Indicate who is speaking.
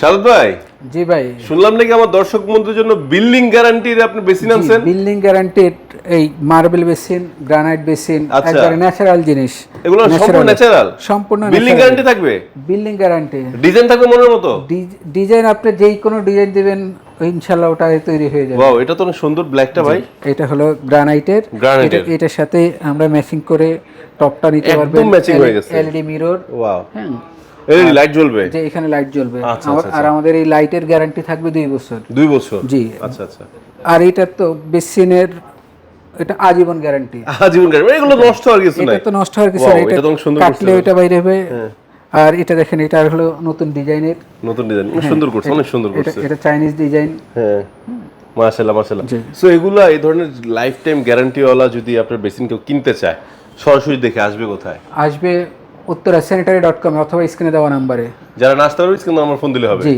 Speaker 1: শারদ ভাই?
Speaker 2: জি ভাই।
Speaker 1: শুনলাম নাকি আমার দর্শক বন্ধুদের জন্য বিল্ডিং গ্যারান্টির আপনি বেশি নামছেন?
Speaker 2: বিল্ডিং গ্যারান্টেড এই মার্বেল বেসিন গ্রানাইট বেসিন। একবারে ন্যাচারাল জিনিস।
Speaker 1: এগুলো সম্পূর্ণ ন্যাচারাল
Speaker 2: সম্পূর্ণ
Speaker 1: বিল্ডিং গ্যারান্টি থাকবে?
Speaker 2: বিল্ডিং গ্যারান্টি
Speaker 1: ডিজাইন থাকবে মনের মতো?
Speaker 2: ডিজাইন আপনি যেই কোনো ডিজাইন দিবেন ইনশাল্লাহ ওটা তৈরি হয়ে যাবে।
Speaker 1: ওয়াও এটা তো অনেক সুন্দর ব্ল্যাকটা ভাই।
Speaker 2: এটা হলো গ্রানাইটের
Speaker 1: গ্রানাইটের।
Speaker 2: এটার সাথে আমরা ম্যাচিং করে টপটা নিতে
Speaker 1: একদম
Speaker 2: পারবেন
Speaker 1: matching হয়ে গেছে।
Speaker 2: এলইডি মিরর
Speaker 1: ওয়াও
Speaker 2: হ্যাঁ।
Speaker 1: এই লাইট জ্বলবে?
Speaker 2: যে এখানে লাইট জ্বলবে।
Speaker 1: আচ্ছা,
Speaker 2: আর আমাদের এই লাইটের গ্যারান্টি থাকবে দুই বছর।
Speaker 1: দুই বছর?
Speaker 2: জি।
Speaker 1: আচ্ছা আচ্ছা।
Speaker 2: আর এটার তো বেসিনের এটা আজীবন গ্যারান্টি
Speaker 1: আজীবন গ্যারান্টি এগুলো নষ্ট হওয়ার কিছু নাই।
Speaker 2: এটা তো নষ্ট হওয়ার কিছু
Speaker 1: Wow,
Speaker 2: না
Speaker 1: এটা তো সুন্দর
Speaker 2: কাটলে এটা বাইরে হবে। আর এটা দেখেন এটা হলো নতুন ডিজাইনের।
Speaker 1: নতুন ডিজাইন। সুন্দর করছে অনেক সুন্দর করছে।
Speaker 2: এটা চাইনিজ ডিজাইন
Speaker 1: হ্যাঁ। মাশাআল্লাহ মাশাআল্লাহ। সো এগুলা এই ধরনের লাইফ টাইম গ্যারান্টি ওয়ালা যদি আপনার বেসিন কেউ কিনতে চায় সরাসরি দেখে আসবে কোথায়?
Speaker 2: আসবে উত্তরা স্যানিটারি ডট কম অথবা স্ক্রিনে দেওয়া নাম্বারে
Speaker 1: যারা নাচতে পারবে স্ক্রিনে আমার ফোন দিলে হবে।
Speaker 2: জি।